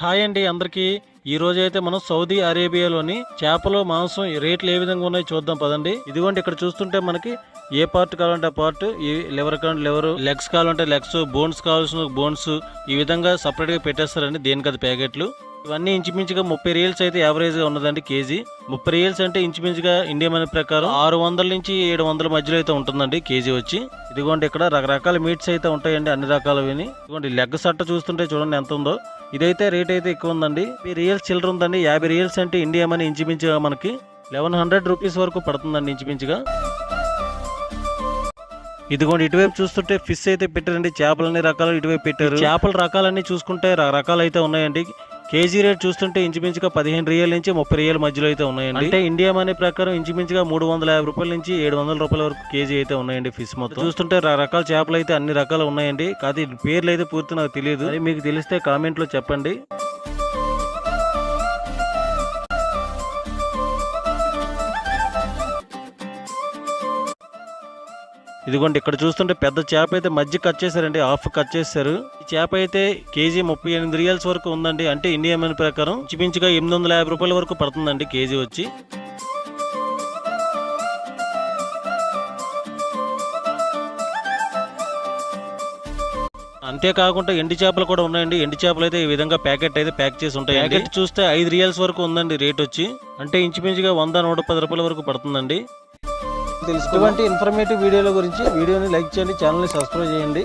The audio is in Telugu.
హాయ్ అండి అందరికీ. ఈ రోజు అయితే మనం సౌదీ అరేబియాలోని చేపలు మాంసం రేట్లు ఏ విధంగా ఉన్నాయో చూద్దాం పదండి. ఇదిగోండి ఇక్కడ చూస్తుంటే మనకి ఏ పార్ట్ కావాలంటే ఆ పార్ట్ ఈ లివర్ కావాలంటే లివర్ లెగ్స్ కావాలంటే లెగ్స్ బోన్స్ కావాల్సిన బోన్స్ ఈ విధంగా సపరేట్గా పెట్టేస్తారండి దేనికి అది ప్యాకెట్లు. ఇవన్నీ ఇంచుమించుగా ముప్పై రియల్స్ అయితే యావరేజ్గా ఉన్నదండి కేజీ. ముప్పై రియల్స్ అంటే ఇంచుమించుగా ఇండియా మనీ ప్రకారం ఆరు వందల నుంచి ఏడు వందల మధ్యలో అయితే ఉంటుందండి కేజీ వచ్చి. ఇదిగోండి ఇక్కడ రకరకాల మీట్స్ అయితే ఉంటాయండి అన్ని రకాలవి ఇదిగోండి లెగ్ సట్ట చూస్తుంటే చూడండి ఎంత ఉందో. ఇదైతే రేట్ అయితే ఎక్కువ ఉందండి. ఈ రియల్స్ చిల్లర ఉందండి. యాభై రియల్స్ అంటే ఇండియా మనీ ఇంచుమించుగా మనకి లెవెన్ హండ్రెడ్ రూపీస్ వరకు పడుతుందండి ఇంచుమించుగా. ఇదిగోండి ఇటువైపు చూస్తుంటే ఫిష్ అయితే పెట్టారండి. చేపలు అన్ని రకాలు ఇటువైపు పెట్టారు. చేపల రకాలన్నీ చూసుకుంటే రకాలు అయితే ఉన్నాయండి. కేజీ రేట్ చూస్తుంటే ఇంచుమించుగా పదిహేను రియల్ నుంచి ముప్పై రియల్ మధ్యలో అయితే ఉన్నాయండి. అంటే ఇండియా మనీ ప్రకారం ఇంచుమించుగా మూడు వందల యాభై రూపాయల నుంచి ఏడు వందల రూపాయల వరకు కేజీ అయితే ఉన్నాయండి ఫిష్ మొత్తం. చూస్తుంటే రకరకాల చేపలు అయితే అన్ని రకాలు ఉన్నాయండి. కాదు పేర్లు అయితే పూర్తి నాకు తెలియదు. మీకు తెలిస్తే కామెంట్లో చెప్పండి. ఇదిగోండి ఇక్కడ చూస్తుంటే పెద్ద చేప అయితే మధ్య కట్ చేశారండి హాఫ్ కట్ చేశారు. ఈ చేప అయితే కేజీ ముప్పై ఎనిమిది రియల్స్ వరకు ఉందండి. అంటే ఇండియా మనీ ప్రకారం ఇంచుమించుగా ఎనిమిది వందల యాభై రూపాయల వరకు పడుతుందండి కేజీ వచ్చి. అంతేకాకుండా ఎండి చేపలు కూడా ఉన్నాయండి. ఎండి చేపలు అయితే ఈ విధంగా ప్యాకెట్ అయితే ప్యాక్ చేసి ఉంటాయి ప్యాకెట్ చూస్తే ఐదు రియల్స్ వరకు ఉందండి రేట్ వచ్చి. అంటే ఇంచుమించుగా వంద నూట పది రూపాయల వరకు పడుతుందండి. ఇటువంటి ఇన్ఫర్మేటివ్ వీడియోల గురించి వీడియోని లైక్ చేయండి ఛానల్ని సబ్స్క్రైబ్ చేయండి.